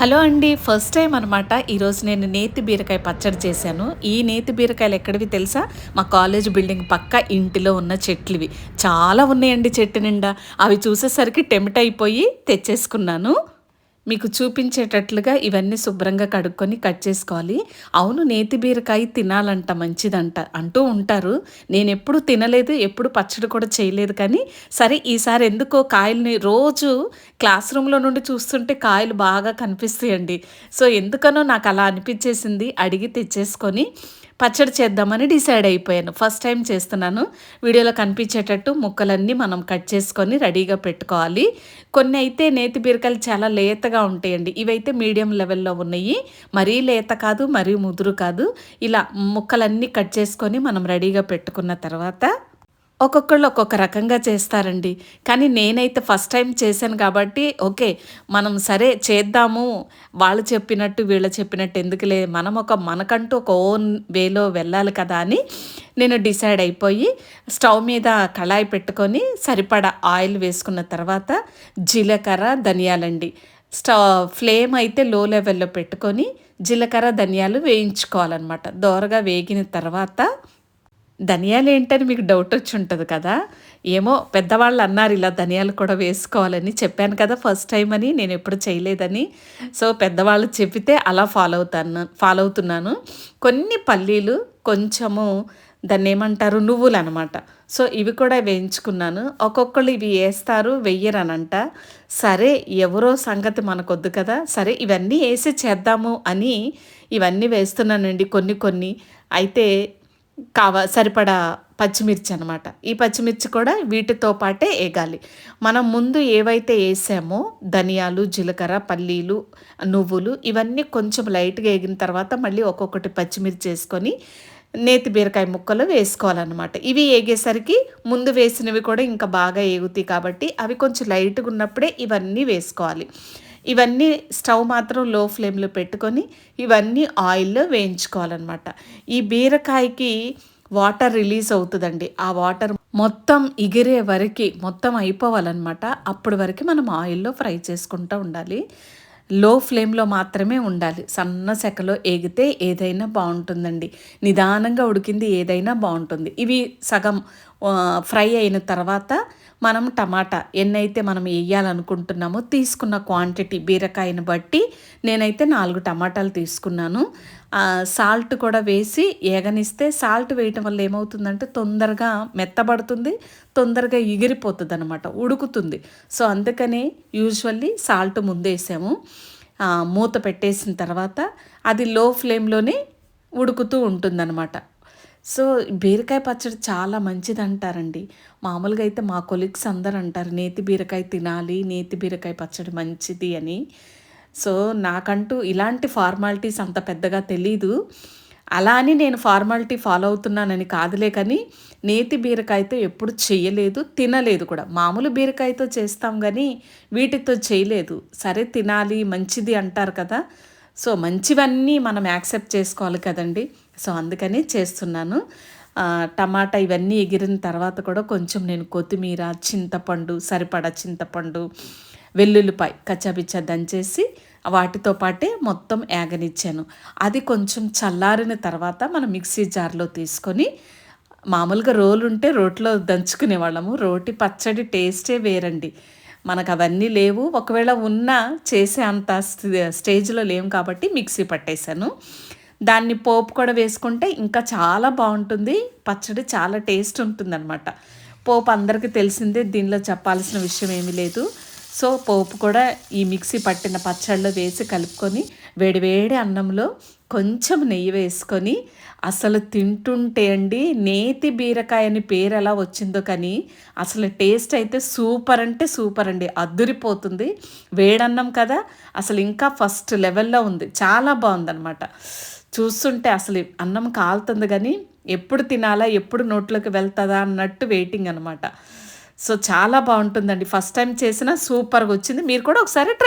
Hello అండి first time అనమాట ఈరోజు నేను నేతి బీరకాయ పచ్చడి చేశాను. ఈ నేతి బీరకాయలు ఎక్కడివి తెలుసా? మా కాలేజ్ బిల్డింగ్ పక్క ఇంటిలో ఉన్న చెట్లువి. చాలా ఉన్నాయండి చెట్టు నిండా. అవి చూసేసరికి టెమిట్ అయిపోయి తెచ్చేసుకున్నాను. మీకు చూపించేటట్లుగా ఇవన్నీ శుభ్రంగా కడుక్కొని కట్ చేసుకోవాలి. అవును నేతి బీరకాయ తినాలంట మంచిదంట అంటూ ఉంటారు. నేను ఎప్పుడు తినలేదు ఎప్పుడు పచ్చడి కూడా చేయలేదు కానీ సరే ఈసారి ఎందుకో కాయల్ని రోజు క్లాస్ రూమ్లో నుండి చూస్తుంటే కాయలు బాగా కనిపిస్తాయండి. సో ఎందుకనో నాకు అలా అనిపించేసింది. అడిగి తెచ్చేసుకొని పచ్చడి చేద్దామని డిసైడ్ అయిపోయాను. ఫస్ట్ టైం చేస్తున్నాను. వీడియోలో కనిపించేటట్టు ముక్కలన్నీ మనం కట్ చేసుకొని రెడీగా పెట్టుకోవాలి. కొన్ని అయితే నేతి బీరకాయలు చాలా లేతగా ఉంటాయండి. ఇవైతే మీడియం లెవెల్లో ఉన్నాయి. మరీ లేత కాదు మరీ ముదురు కాదు. ఇలా ముక్కలన్నీ కట్ చేసుకొని మనం రెడీగా పెట్టుకున్న తర్వాత ఒక్కొక్కళ్ళు ఒక్కొక్క రకంగా చేస్తారండి. కానీ నేనైతే ఫస్ట్ టైం చేశాను కాబట్టి ఓకే మనం సరే చేద్దాము వాళ్ళు చెప్పినట్టు వీళ్ళు చెప్పినట్టు ఎందుకులే మనం ఒక మనకంటూ ఒక ఓన్ వేలో వెళ్ళాలి కదా అని నేను డిసైడ్ అయిపోయి స్టవ్ మీద కళాయి పెట్టుకొని సరిపడా ఆయిల్ వేసుకున్న తర్వాత జీలకర్ర ధనియాలండి. స్టవ్ ఫ్లేమ్ అయితే లో లెవెల్లో పెట్టుకొని జీలకర్ర ధనియాలు వేయించుకోవాలన్నమాట. దోరగా వేగిన తర్వాత ధనియాలు ఏంటని మీకు డౌట్ వచ్చి ఉంటుంది కదా? ఏమో పెద్దవాళ్ళు అన్నారు ఇలా ధనియాలు కూడా వేసుకోవాలని చెప్పాను కదా ఫస్ట్ టైం అని నేను ఎప్పుడు చేయలేదని. సో పెద్దవాళ్ళు చెప్పితే అలా ఫాలో అవుతాను ఫాలో అవుతున్నాను. కొన్ని పల్లీలు కొంచెము దాన్ని ఏమంటారు నువ్వులు అనమాట సో ఇవి కూడా వేయించుకున్నాను. ఒక్కొక్కళ్ళు ఇవి వేస్తారు వెయ్యరనంట సరే ఎవరో సంగతి మనకొద్దు కదా? సరే ఇవన్నీ వేసి చేద్దాము అని ఇవన్నీ వేస్తున్నానండి కొన్ని కొన్ని. అయితే కావ సరిపడా పచ్చిమిర్చి అనమాట ఈ పచ్చిమిర్చి కూడా వీటితో పాటే వేగాలి మనం ముందు ఏవైతే వేసామో ధనియాలు జీలకర్ర పల్లీలు నువ్వులు ఇవన్నీ కొంచెం లైట్గా వేగిన తర్వాత మళ్ళీ ఒక్కొక్కటి పచ్చిమిర్చి వేసుకొని నేతి బీరకాయ ముక్కలు వేసుకోవాలన్నమాట. ఇవి వేగేసరికి ముందు వేసినవి కూడా ఇంకా బాగా ఏగుతాయి కాబట్టి అవి కొంచెం లైట్గా ఉన్నప్పుడే ఇవన్నీ వేసుకోవాలి. ఇవన్నీ స్టవ్ మాత్రం లో ఫ్లేమ్లో పెట్టుకొని ఇవన్నీ ఆయిల్లో వేయించుకోవాలన్నమాట. ఈ బీరకాయకి వాటర్ రిలీజ్ అవుతుందండి. ఆ వాటర్ మొత్తం ఎగిరే వరకు మొత్తం అయిపోవాలన్నమాట. అప్పటి వరకు మనం ఆయిల్లో ఫ్రై చేసుకుంటూ ఉండాలి. లో ఫ్లేమ్లో మాత్రమే ఉండాలి. సన్న సెకలో ఎగితే ఏదైనా బాగుంటుందండి. నిదానంగా ఉడికింది ఏదైనా బాగుంటుంది. ఇవి సగం ఫ్రై అయిన తర్వాత మనం టమాటా ఎన్నైతే మనం వేయాలనుకుంటున్నామో తీసుకున్న క్వాంటిటీ బీరకాయని బట్టి నేనైతే నాలుగు టమాటాలు తీసుకున్నాను. సాల్ట్ కూడా వేసి ఏగనిస్తే సాల్ట్ వేయటం వల్ల ఏమవుతుందంటే తొందరగా మెత్తబడుతుంది తొందరగా ఎగిరిపోతుంది అనమాట ఉడుకుతుంది. సో అందుకనే యూజువల్లీ సాల్ట్ ముందేసాము మూత పెట్టేసిన తర్వాత అది లో ఫ్లేమ్లోనే ఉడుకుతూ ఉంటుందన్నమాట. సో బీరకాయ పచ్చడి చాలా మంచిది అంటారండి మామూలుగా అయితే మా కొలీగ్స్ అందరు అంటారు నేతి బీరకాయ తినాలి నేతి బీరకాయ పచ్చడి మంచిది అని. సో నాకంటూ ఇలాంటి ఫార్మాలిటీస్ అంత పెద్దగా తెలీదు. అలా అని నేను ఫార్మాలిటీ ఫాలో అవుతున్నానని కాదులే కానీ నేతి బీరకాయతో ఎప్పుడు చేయలేదు తినలేదు కూడా. మామూలు బీరకాయతో చేస్తాం కానీ వీటితో చేయలేదు. సరే తినాలి మంచిది అంటారు కదా. సో మంచివన్నీ మనం యాక్సెప్ట్ చేసుకోవాలి కదండి. సో అందుకని చేస్తున్నాను. టమాటా ఇవన్నీ ఎగిరిన తర్వాత కూడా కొంచెం నేను కొత్తిమీర చింతపండు సరిపడా చింతపండు వెల్లుల్లిపాయ కచ్చాపిచ్చా దంచేసి వాటితో పాటే మొత్తం యాగనిచ్చాను అది కొంచెం చల్లారిన తర్వాత మనం మిక్సీ జార్లో తీసుకొని మామూలుగా రోలు ఉంటే రోట్లో దంచుకునే వాళ్ళము. రోటి పచ్చడి టేస్టే వేరండి. మనకు అవన్నీ లేవు. ఒకవేళ ఉన్నా చేసే అంత స్టేజ్లో లేవు కాబట్టి మిక్సీ పట్టేశాను. దాన్ని పోపు కూడా వేసుకుంటే ఇంకా చాలా బాగుంటుంది. పచ్చడి చాలా టేస్ట్ ఉంటుందన్నమాట. పోపు అందరికీ తెలిసిందే దీనిలో చెప్పాల్సిన విషయం ఏమీ లేదు. సో పోపు కూడా ఈ మిక్సీ పట్టిన పచ్చళ్ళలో వేసి కలుపుకొని వేడివేడి అన్నంలో కొంచెం నెయ్యి వేసుకొని అసలు తింటుంటే అండి నేతి బీరకాయ అని పేరు ఎలా వచ్చిందో కానీ అసలు టేస్ట్ అయితే సూపర్ అంటే సూపర్ అండి. అద్దురిపోతుంది వేడన్నం కదా అసలు ఇంకా ఫస్ట్ లెవెల్లో ఉంది. చాలా బాగుందన్నమాట. చూస్తుంటే అసలు అన్నం కాలుతుంది కానీ ఎప్పుడు తినాలా ఎప్పుడు నోట్లోకి వెళ్తుందా అన్నట్టు వెయిటింగ్ అనమాట సో చాలా బాగుంటుందండి. ఫస్ట్ టైం చేసిన సూపర్గా వచ్చింది. మీరు కూడా ఒకసారి ట్రై